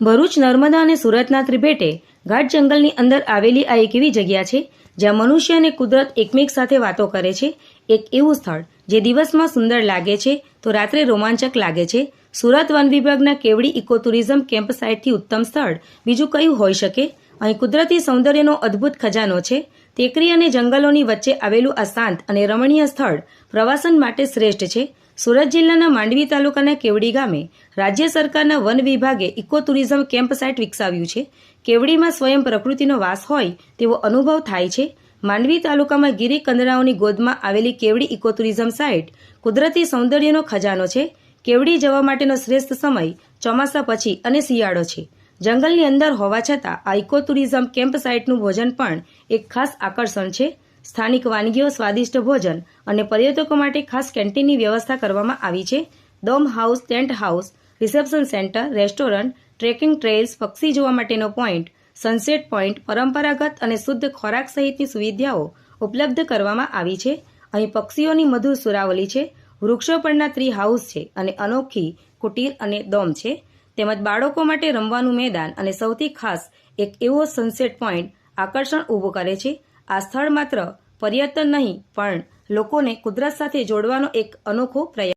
ભરૂચ, નર્મદા અને સુરતના ત્રિભેટે ઘાટ જંગલની અંદર આવેલી આ એક એવી જગ્યા છે જ્યાં મનુષ્ય અને કુદરત એકમેક સાથે વાતો કરે છે. એક એવું સ્થળ જે દિવસમાં સુંદર લાગે છે તો રાત્રે રોમાંચક લાગે છે. સુરત વન વિભાગના કેવડી ઇકો ટુરિઝમ કેમ્પ સાઇટથી ઉત્તમ સ્થળ. બીજું કયું હોઈ શકે? અહીં કુદરતી સૌંદર્યનો અદ્ભુત ખજાનો છે. ટેકરી અને જંગલોની વચ્ચે આવેલું આ શાંત અને રમણીય સ્થળ પ્રવાસન માટે શ્રેષ્ઠ છે. સુરત જિલ્લાના માંડવી તાલુકાના કેવડી ગામે રાજ્ય સરકારના વન વિભાગે ઇકો ટુરિઝમ કેમ્પ સાઇટ વિકસાવ્યું છે. કેવડીમાં સ્વયં પ્રકૃતિનો વાસ હોય તેવો અનુભવ થાય છે. માંડવી તાલુકામાં ગીરી કંદરાઓની ગોદમાં આવેલી કેવડી ઇકો ટુરિઝમ સાઇટ કુદરતી સૌંદર્યનો ખજાનો છે. કેવડી જવા માટેનો શ્રેષ્ઠ સમય ચોમાસા પછી અને શિયાળો છે. જંગલની અંદર હોવા છતાં આ ઇકો ટુરિઝમ કેમ્પ સાઇટનું ભોજન પણ એક ખાસ આકર્ષણ છે. સ્થાનિક વાનગીઓ, સ્વાદિષ્ટ ભોજન અને પર્યટકો માટે ખાસ કેન્ટીનની વ્યવસ્થા કરવામાં આવી છે. Dome house, tent house, reception centre, restaurant, trekking trails પક્ષી જોવા માટેનો પોઈન્ટ, સનસેટ પોઈન્ટ, પરંપરાગત અને શુદ્ધ ખોરાક સહિતની સુવિધાઓ ઉપલબ્ધ કરવામાં આવી છે. અહીં પક્ષીઓની મધુર સુરાવલી છે. વૃક્ષો પરના ટ્રી હાઉસ છે અને અનોખી કુટીર અને ડોમ છે. તેમજ બાળકો માટે રમવાનું મેદાન અને સૌથી ખાસ એક એવો સનસેટ પોઈન્ટ આકર્ષણ ઊભું કરે છે. આ સ્થળ માત્ર પર્યટન નહીં, પણ લોકોને કુદરત સાથે જોડવાનો એક અનોખો પ્રયાસ